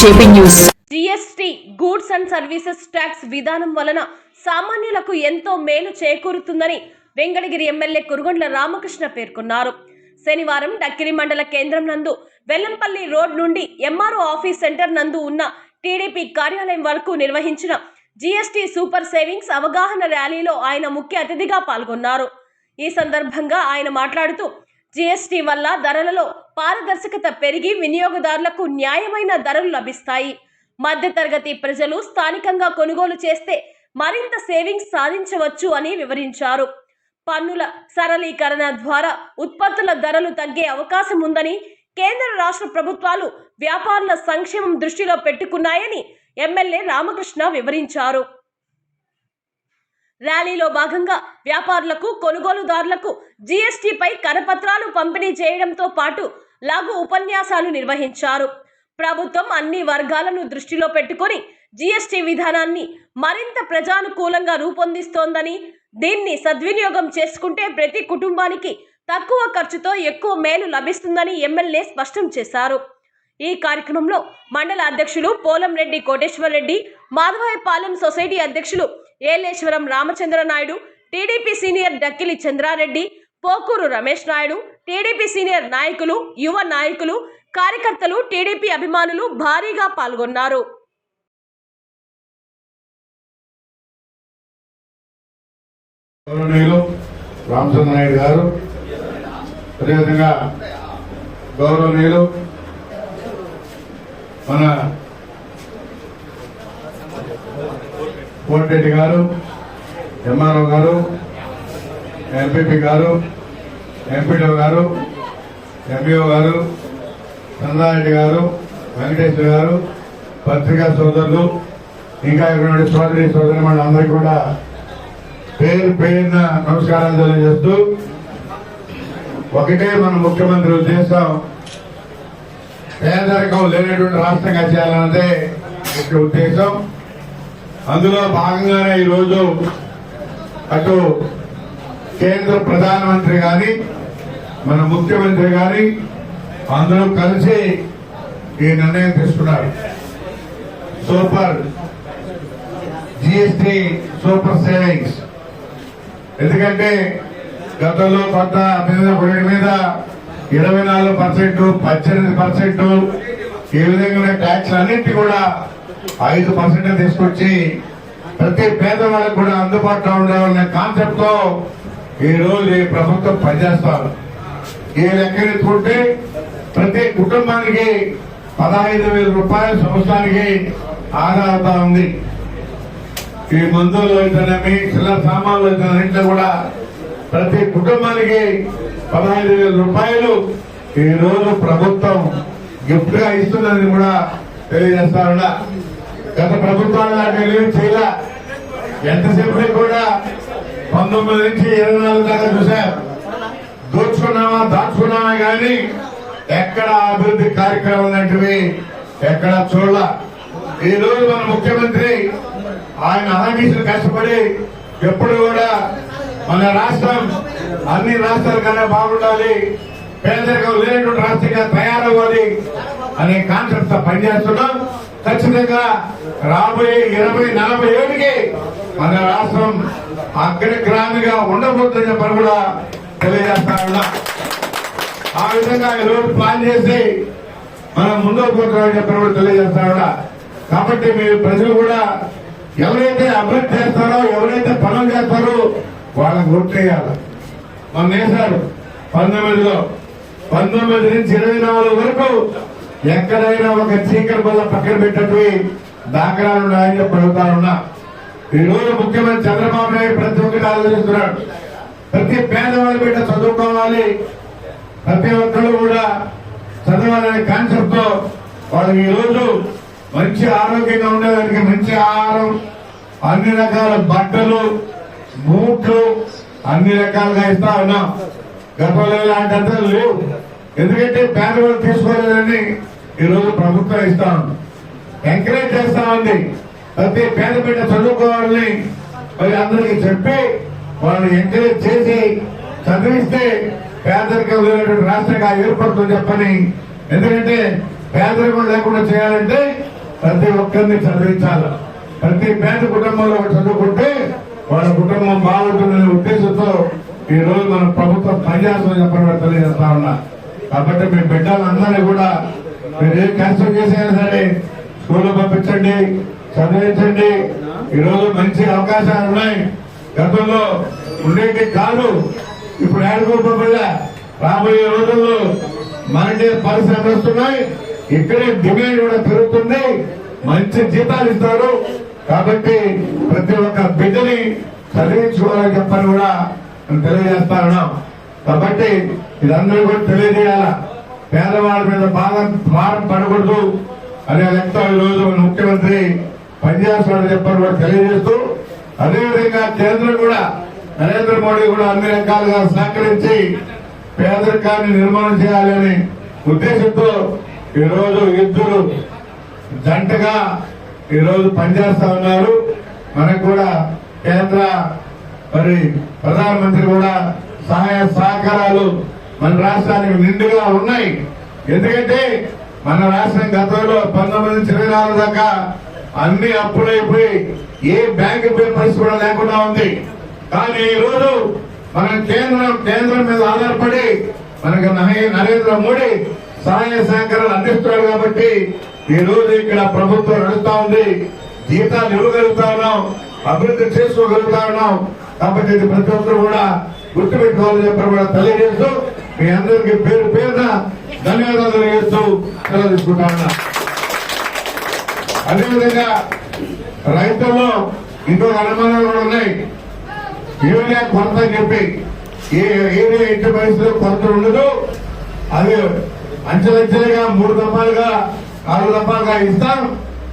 JP news. GST goods and services tax విధానం వలన సామాన్యులకు ఎంతో మేలు చేకూరుతుందని వెంకటగిరి ఎమ్మెల్యే కురుగొండ్ల రామకృష్ణ పేర్కొన్నారు. శనివారం డక్కిరి మండల కేంద్రం నందు వెల్లంపల్లి రోడ్ నుండి ఎంఆర్ఓ ఆఫీస్ సెంటర్ నందు ఉన్న టీడీపీ కార్యాలయం వరకు నిర్వహించిన జిఎస్టి సూపర్ సేవింగ్స్ అవగాహన ర్యాలీలో ఆయన ముఖ్య అతిథిగా పాల్గొన్నారు. ఈ సందర్భంగా ఆయన మాట్లాడుతూ జీఎస్టీ వల్ల ధరలలో పారదర్శకత పెరిగి వినియోగదారులకు న్యాయమైన ధరలు లభిస్తాయి. మధ్యతరగతి ప్రజలు స్థానికంగా కొనుగోలు చేస్తే మరింత సేవింగ్స్ సాధించవచ్చు అని వివరించారు. పన్నుల సరళీకరణ ద్వారా ఉత్పత్తుల ధరలు తగ్గే అవకాశం ఉందని కేంద్ర రాష్ట్ర ప్రభుత్వాలు వ్యాపారుల సంక్షేమం దృష్టిలో పెట్టుకున్నాయని ఎమ్మెల్యే రామకృష్ణ వివరించారు. ర్యాలీలో భాగంగా వ్యాపారులకు కొనుగోలుదారులకు జీఎస్టీపై కరపత్రాలు పంపిణీ చేయడంతో పాటు లఘు ఉపన్యాసాలు నిర్వహించారు. ప్రభుత్వం అన్ని వర్గాలను దృష్టిలో పెట్టుకొని జీఎస్టీ విధానాన్ని మరింత ప్రజానుకూలంగా రూపొందిస్తోందని దీన్ని సద్వినియోగం చేసుకుంటే ప్రతి కుటుంబానికి తక్కువ ఖర్చుతో ఎక్కువ మేలు లభిస్తుందని ఎమ్మెల్యే స్పష్టం చేశారు. ఈ కార్యక్రమంలో మండల అధ్యక్షులు పోలంరెడ్డి కోటేశ్వరరెడ్డి మాధవాయపాలెం సొసైటీ అధ్యక్షులు Yeleswaram Ramachandra Naidu TDP senior Dakkili Chandrareddy Pokuru Ramesh Naidu TDP senior నాయకులు యువ నాయకులు కార్యకర్తలు టీడీపీ అభిమానులు భారీగా పాల్గొన్నారు. గౌరవనీయులు రామచంద్ర నాయుడు గారు అదేవిధంగా గౌరవనీయులు మన కోటిరెడ్డి గారు ఎంఆర్ఓ గారు ఎంపీపీ గారు ఎంపీడీఓ గారు ఎంపీఓ గారు చంద్రారెడ్డి గారు వెంకటేశ్వర గారు పత్రికా సోదరులు ఇంకా ఇక్కడ సోదరి సోదరి అందరికీ కూడా పేరు పేరున నమస్కారాలు తెలియజేస్తూ ఒకటే మన ముఖ్యమంత్రి ఉద్దేశం పేదరికం లేనటువంటి రాష్ట్రంగా చేయాలన్నదే ముఖ్య ఉద్దేశం. అందులో భాగంగానే ఈరోజు అటు కేంద్ర ప్రధానమంత్రి గాని మన ముఖ్యమంత్రి గాని అందరూ కలిసి ఈ నిర్ణయం తీసుకున్నారు. సూపర్. GST super savings. ఎందుకంటే గతంలో కొత్త మీద మీద ఇరవై నాలుగు పర్సెంట్ పద్దెనిమిది పర్సెంట్ ఈ విధంగా ట్యాక్స్ అన్నింటి కూడా ఐదు పర్సెంట్ తీసుకొచ్చి ప్రతి పేదవాళ్ళకు కూడా అందుబాటులో ఉండాలనే కాన్సెప్ట్తో ఈ రోజు ఈ ప్రభుత్వం పనిచేస్తారు. ఈ లెక్క ఎత్తుకుంటే ప్రతి కుటుంబానికి పదహైదు వేల రూపాయల సంవత్సరానికి ఆదా ఉంది. ఈ మందులు అయితేనేమి చిల్లర సామాన్లు అయితేనే కూడా ప్రతి కుటుంబానికి పదహైదు వేల రూపాయలు ఈ రోజు ప్రభుత్వం గిఫ్ట్గా ఇస్తుందని కూడా తెలియజేస్తారున్నా గత ప్రభుత్వాలు లాంటి ఏమీ చేయలే. ఎంతసేపు కూడా పంతొమ్మిది నుంచి ఇరవై నాలుగు దాకా చూశారు. దోచుకున్నామా దాచుకున్నామా కానీ ఎక్కడ అభివృద్ధి కార్యక్రమం లాంటివి ఎక్కడ చూడాల. ఈ రోజు మన ముఖ్యమంత్రి ఆయన అహర్నిశలు కష్టపడి ఎప్పుడు కూడా మన రాష్ట్రం అన్ని రాష్ట్రాల కన్నా బాగుండాలి. పేదరికం లేనటువంటి రాష్ట్రంగా తయారవ్వాలి అనే కాన్సెప్ట్తో పనిచేస్తున్నాం. ఖచ్చితంగా రాబోయే ఇరవై నలభై ఏడుకి మన రాష్ట్రం అగ్రగ్రామిగా ఉండబోతుందని చెప్పని కూడా తెలియజేస్తా ఉన్నా. ఆ విధంగా ఈరోజు ప్లాన్ చేసి మనం ముందుకు పోతున్నామని చెప్పని కూడా తెలియజేస్తా ఉన్నా. కాబట్టి మీరు ప్రజలు కూడా ఎవరైతే అభివృద్ధి చేస్తారో ఎవరైతే పనులు చేస్తారో వాళ్ళకి ఓట్లు మన వేశారు పంతొమ్మిదిలో పంతొమ్మిది నుంచి ఇరవై నాలుగు వరకు ఎక్కడైనా ఒక చీకటి వల్ల పక్కన పెట్టినట్టు దాఖలాలు ఉన్నాయని చెప్పి అడుగుతా ఉన్నా. ఈ రోజు ముఖ్యమంత్రి చంద్రబాబు నాయుడు ప్రతి ఒక్కటి ఆలోచిస్తున్నాడు. ప్రతి పేదవాళ్ళ బిడ్డ చదువుకోవాలి. ప్రతి ఒక్కరు కూడా చదవాలనే కాన్సెప్ట్తో వాళ్ళు ఈ రోజు మంచి ఆరోగ్యంగా ఉండేదానికి మంచి ఆహారం అన్ని రకాల బట్టలు బూట్లు అన్ని రకాలుగా ఇస్తా ఉన్నాం. గతంలో ఇలాంటి అంతలు లేవు. ఎందుకంటే పేదవాళ్ళు తీసుకోలేదని ఈ రోజు ప్రభుత్వం ఇస్తా ఉంది. ఎంకరేజ్ చేస్తా ఉంది. ప్రతి పేద బిడ్డ చదువుకోవాలని మరి అందరికి చెప్పి వాళ్ళని ఎంకరేజ్ చేసి చదివిస్తే పేదరికం లేనటువంటి రాష్ట్రంగా ఏర్పడుతుంది చెప్పని. ఎందుకంటే పేదరికం లేకుండా చేయాలంటే ప్రతి ఒక్కరిని చదివించాలి. ప్రతి పేద కుటుంబంలో చదువుకుంటే వాళ్ళ కుటుంబం బాగుంటుందనే ఉద్దేశంతో ఈ రోజు మన ప్రభుత్వం పనిచేస్తుందని చెప్పడం తెలియజేస్తా ఉన్నా. కాబట్టి మీ బిడ్డలందరినీ కూడా మీరు ఏ క్యాన్సిల్ చేసైనా సరే స్కూల్లో పంపించండి చదివించండి. ఈ రోజు మంచి అవకాశాలు ఉన్నాయి. గతంలో ఉండేటి కాదు. ఇప్పుడు ఏడుకోకపోయా రాబోయే రోజుల్లో మనకి పరిశ్రమలు వస్తున్నాయి. ఇక్కడే డిమాండ్ కూడా పెరుగుతుంది. మంచి జీతాలు ఇస్తారు. కాబట్టి ప్రతి ఒక్క బిడ్డని చదివించుకోవాలని చెప్పని కూడా నేను తెలియజేస్తా ఉన్నాం. కాబట్టి ఇదందరూ కూడా తెలియజేయాల? పేదవాళ్ళ మీద బాగా భారం పడకూడదు అనే లెక్క రోజు మన ముఖ్యమంత్రి పనిచేస్తున్నాడు చెప్పని కూడా తెలియజేస్తూ అదేవిధంగా కేంద్రం కూడా నరేంద్ర మోడీ కూడా అన్ని రకాలుగా సహకరించి పేదరికాన్ని నిర్మాణం చేయాలని ఉద్దేశంతో ఈ రోజు ఇద్దరు జంటగా ఈ రోజు పనిచేస్తా ఉన్నారు. మనకు కూడా కేంద్ర మరి ప్రధానమంత్రి కూడా సహాయ సహకారాలు మన రాష్ట్రానికి నిండుగా ఉన్నాయి. ఎందుకంటే మన రాష్ట్రం గతంలో పంతొమ్మిది నుంచి ఇరవై నాలుగు దాకా అన్ని అప్పులైపోయి ఏ బ్యాంక్ పేపర్స్ కూడా లేకుండా ఉంది. కానీ ఈ రోజు మన కేంద్రం కేంద్రం మీద ఆధారపడి మనకు నరేంద్ర మోడీ సహాయ సహకారాలు అందిస్తున్నాడు కాబట్టి ఈ రోజు ఇక్కడ ప్రభుత్వం నడుస్తా ఉంది. జీతాలు ఇవ్వగలుగుతా ఉన్నాం. అభివృద్ధి చేసుకోగలుగుతా ఉన్నాం. కాబట్టి ఇది ప్రతి ఒక్కరు కూడా గుర్తుపెట్టుకోవాలని చెప్పి కూడా తెలియజేస్తూ మీ అందరికీ పేరు పేరున ధన్యవాదాలు తెలియజేస్తూ సెలవు తీసుకుంటా ఉన్నా. అదేవిధంగా రైతుల్లో ఇంకొక అనుమానాలు కూడా ఉన్నాయి. యూరియా కొరత అని చెప్పి ఏ ఏరియా ఎట్టి పరిస్థితుల్లో కొరత ఉండదు. అది అంచెలంచెలుగా మూడు దఫాలుగా నాలుగు రూపాయలుగా ఇస్తాం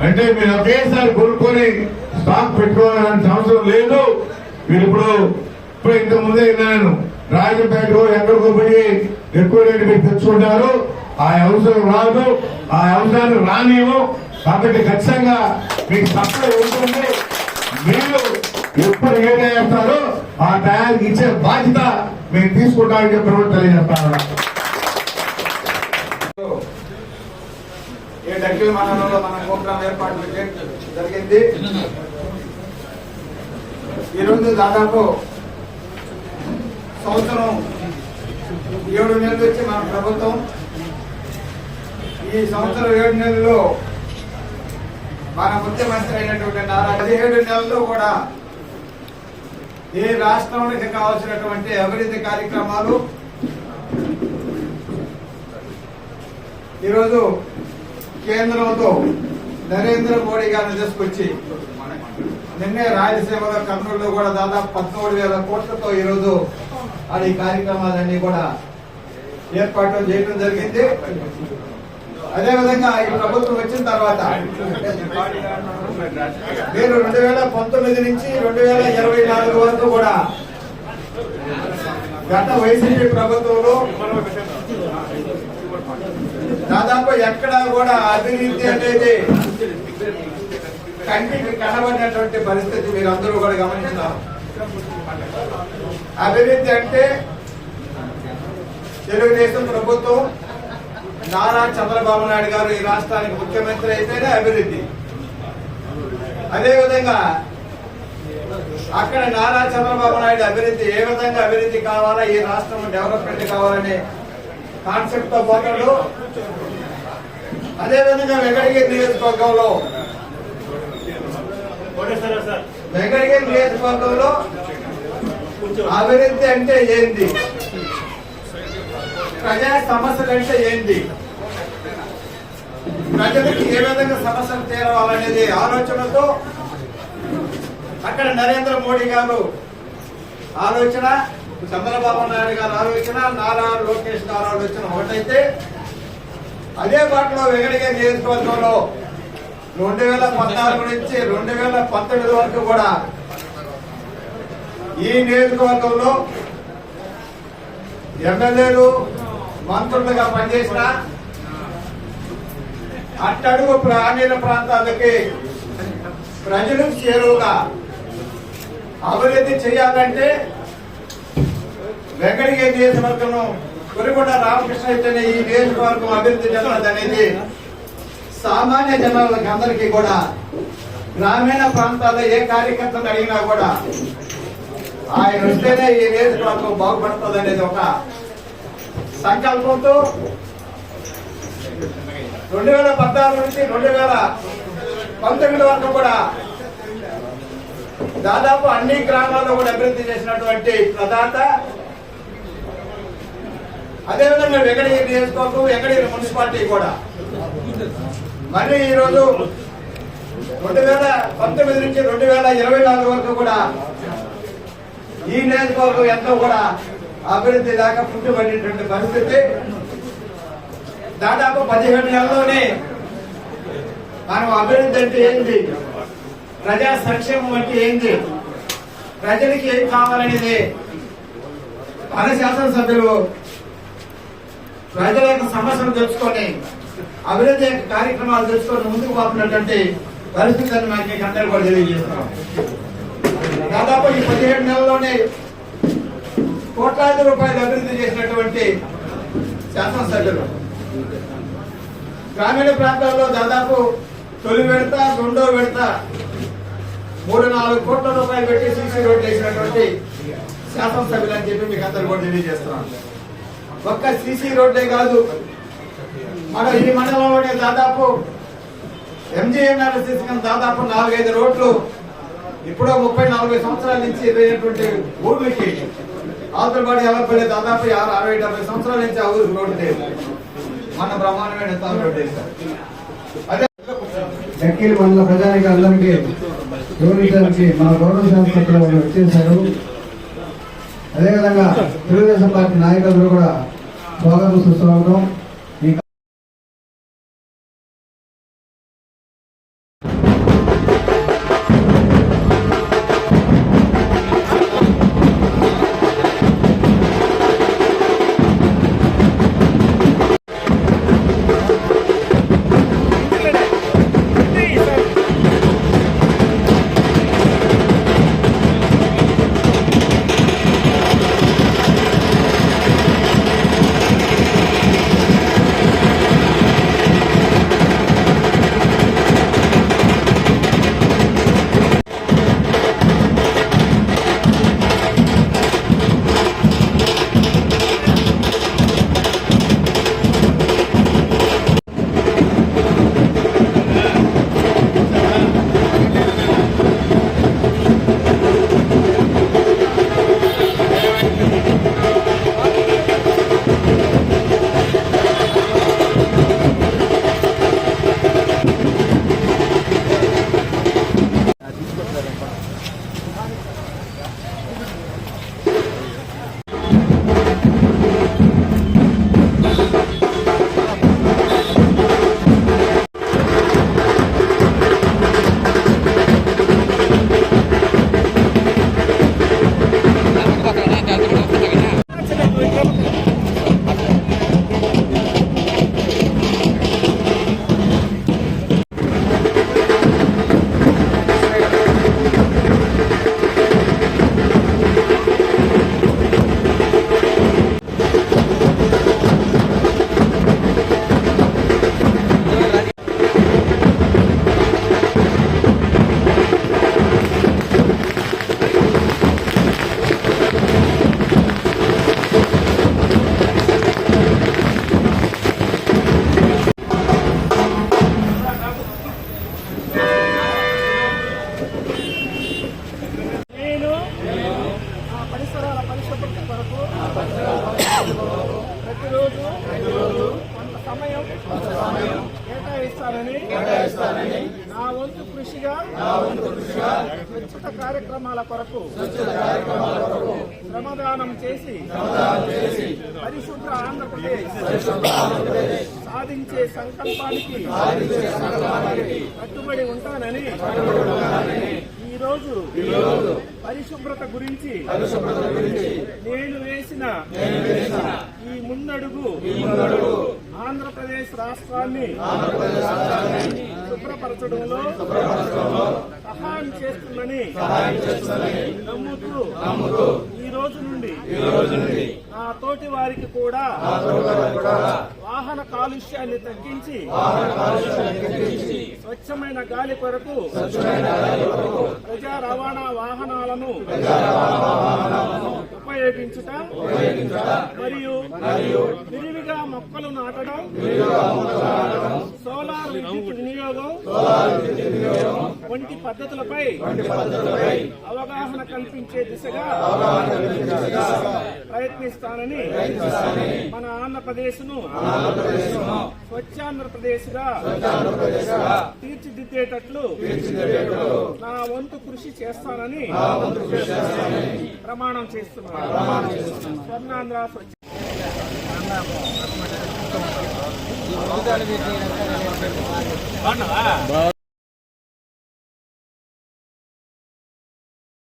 అంటే మీరు ఒకేసారి కొనుక్కొని స్టాక్ పెట్టుకోవాలని అవసరం లేదు. మీరు ఇప్పుడు ఇప్పుడు ఇంత ముందే విన్నాను రాజపేట ఎక్కడికో పోయి ఎక్కువ రేటు మీరు తెచ్చుకుంటారు. ఆ అవసరం రాదు. ఆ అవసరాన్ని రానివ్వు. కాబట్టి ఖచ్చితంగా మీకు సప్లై ఉంటుంది మీరు ఎప్పుడు ఏ చేస్తారో ఆ టయానికి ఇచ్చే బాధ్యత మేము తీసుకుంటామని చెప్పి తెలియజేస్తాను ఏ డక్కిల మండలంలో మన ప్రోగ్రాం ఏర్పాటు జరిగింది. ఈరోజు దాదాపు సంవత్సరం ఏడు నెలలు వచ్చి మన ప్రభుత్వం ఈ సంవత్సరం ఏడు నెలల్లో మన ముఖ్యమంత్రి అయినటువంటి నారా పదిహేడు నెలల్లో కూడా ఏ రాష్ట్రానికి కావాల్సినటువంటి అభివృద్ధి కార్యక్రమాలు ఈరోజు కేంద్రంతో నరేంద్ర మోడీ గారిని తీసుకొచ్చి నిన్నే రాయలసీమలో కర్నూలులో కూడా దాదాపు పద్మూడు వేల కోట్లతో ఈరోజు అది ఈ కార్యక్రమాలన్నీ కూడా ఏర్పాటు చేయడం జరిగింది. అదేవిధంగా ఈ ప్రభుత్వం వచ్చిన తర్వాత మీరు రెండు వేల పంతొమ్మిది నుంచి రెండు వేల ఇరవై నాలుగు వరకు కూడా గత వైసీపీ ప్రభుత్వంలో దాదాపు ఎక్కడా కూడా అభివృద్ధి అనేది కంటికి కనబడినటువంటి పరిస్థితి మీరు అందరూ కూడా గమనించినారు అభివృద్ధి అంటే తెలుగుదేశం ప్రభుత్వం నారా చంద్రబాబు నాయుడు గారు ఈ రాష్ట్రానికి ముఖ్యమంత్రి అయితేనే అభివృద్ధి అదేవిధంగా అక్కడ నారా చంద్రబాబు నాయుడు అభివృద్ధి ఏ విధంగా అభివృద్ధి కావాలా ఈ రాష్ట్రం డెవలప్మెంట్ కావాలనే కాన్సెప్ట్తో పోతాడు. అదేవిధంగా వెంకటగిరి నియోజకవర్గంలో వెంకటగిరి నియోజకవర్గంలో అభివృద్ధి అంటే ఏంది? ప్రజా సమస్యలు అంటే ఏంది? ప్రజలకు ఏ విధంగా సమస్యలు తీరవాలనేది ఆలోచనతో అక్కడ నరేంద్ర మోడీ గారు ఆలోచన చంద్రబాబు నాయుడు గారు ఆలోచన నారా లోకేష్ గారి ఆలోచన ఒకటైతే అదే బాటలో వెంకటగిరి నియోజకవర్గంలో రెండు వేల పద్నాలుగు నుంచి రెండు వేల పంతొమ్మిది వరకు కూడా ఈ నియోజకవర్గంలో ఎమ్మెల్యేలు మంత్రులుగా పనిచేసిన అట్టడుగు గ్రామీణ ప్రాంతాలకి ప్రజలకు చేరువుగా అభివృద్ధి చేయాలంటే వెంకటగిరి నియోజకవర్గంలో కొరికొండ రామకృష్ణ అయితేనే ఈ నియోజకవర్గం అభివృద్ధి చెందడం అనేది సామాన్య జనాలకి అందరికీ కూడా గ్రామీణ ప్రాంతాల్లో ఏ కార్యకర్తలు అడిగినా కూడా ఆయన వస్తేనే ఈ నియోజకవర్గం బాగుపడుతుంది అనేది ఒక సంకల్పంతో రెండు వేల పద్నాలుగు నుంచి రెండు వేల పంతొమ్మిది వరకు కూడా దాదాపు అన్ని గ్రామాల్లో కూడా అభివృద్ధి చేసినటువంటి ప్రదాత అదేవిధంగా వెంకటగిరి నియోజకవర్గం వెంకటగిరి మున్సిపాలిటీ కూడా. మరి ఈరోజు రెండు వేల పంతొమ్మిది నుంచి రెండు వేల ఇరవై నాలుగు వరకు కూడా ఈ నియోజకవర్గం ఎంతో కూడా అభివృద్ధి దాకా పుట్టుబడినటువంటి పరిస్థితి. దాదాపు పదిహేడు నెలల్లోనే మనం అభివృద్ధి అంటే ఏంటి ప్రజా సంక్షేమం అంటే ఏంటి ప్రజలకి ఏం కావాలనేది మన శాసనసభ్యులు ప్రజల యొక్క సమస్యలు తెలుసుకొని అభివృద్ధి యొక్క కార్యక్రమాలు తెలుసుకొని ముందుకు పోతున్నటువంటి పరిస్థితులను మనకి మీకు అందరూ కూడా తెలియజేస్తున్నాం. దాదాపు ఈ పదిహేడు నెలల్లోనే కోట్లాది రూపాయలు అభివృద్ధి చేసినటువంటి శాసనసభ్యులు. గ్రామీణ ప్రాంతాల్లో దాదాపు తొలి విడత రెండో విడత మూడు నాలుగు కోట్ల రూపాయలు పెట్టి సీసీ రోడ్లు వేసినటువంటి శాసనసభ్యులు అని చెప్పి మీకు అందరు కూడా తెలియజేస్తున్నాం. ఒక్క సీసీ రోడ్లే కాదు. మన ఈ మండలంలోనే దాదాపు ఎంజీఎన్ఆర్ తీసుకున్న దాదాపు నాలుగైదు రోడ్లు ఇప్పుడో ముప్పై నలభై సంవత్సరాల నుంచి పోయినటువంటి ఊర్లకి ఆతులబాడి ఎవరిపల్లి దాదాపు అరవై డెబ్బై సంవత్సరాల నుంచి ఆ ఊరు రోడ్డు లేదు. మన బ్రహ్మాండమైన తాను రోడ్డు అదే ఎక్కిలి మండల ప్రజానికి అందరికీ వివరించడానికి మన గౌరవ శాస్త్రజ్ఞులు వచ్చేసారు అదేవిధంగా తెలుగుదేశం పార్టీ నాయకులు కూడా స్వాగతం సుస్వాగతం శ్రమదానం చేసి పరిశుభ్ర ఆంధ్రప్రదేశ్ సాధించే సంకల్పానికి కట్టుబడి ఉంటానని ఈ రోజు పరిశుభ్రత గురించి నేను వేసిన ఈ ముందడుగు ఆంధ్రప్రదేశ్ రాష్ట్రాన్ని శుభ్రపరచడంలో సహాయం చేస్తుందని నమ్ముతూ ఈ రోజు నుండి నా తోటి వారికి కూడా వాహన కాలుష్యాన్ని తగ్గించి స్వచ్ఛమైన గాలి కొరకు ప్రజా రవాణా వాహనాలను ఉపయోగించుట మరియు విరివిగా మొక్కలు నాటడం సోలార్ విద్యుత్ వినియోగం వంటి పద్ధతులపై అవగాహన కల్పించే దిశగా ప్రయత్నిస్తానని మన ఆంధ్రప్రదేశ్ను స్వచ్ఛాంధ్రప్రదేశ్గా. తీర్చిదిద్దేటట్లు నా వంతు కృషి చేస్తానని ప్రమాణం చేస్తున్నాను. స్వర్ణాంధ్ర స్వచ్ఛ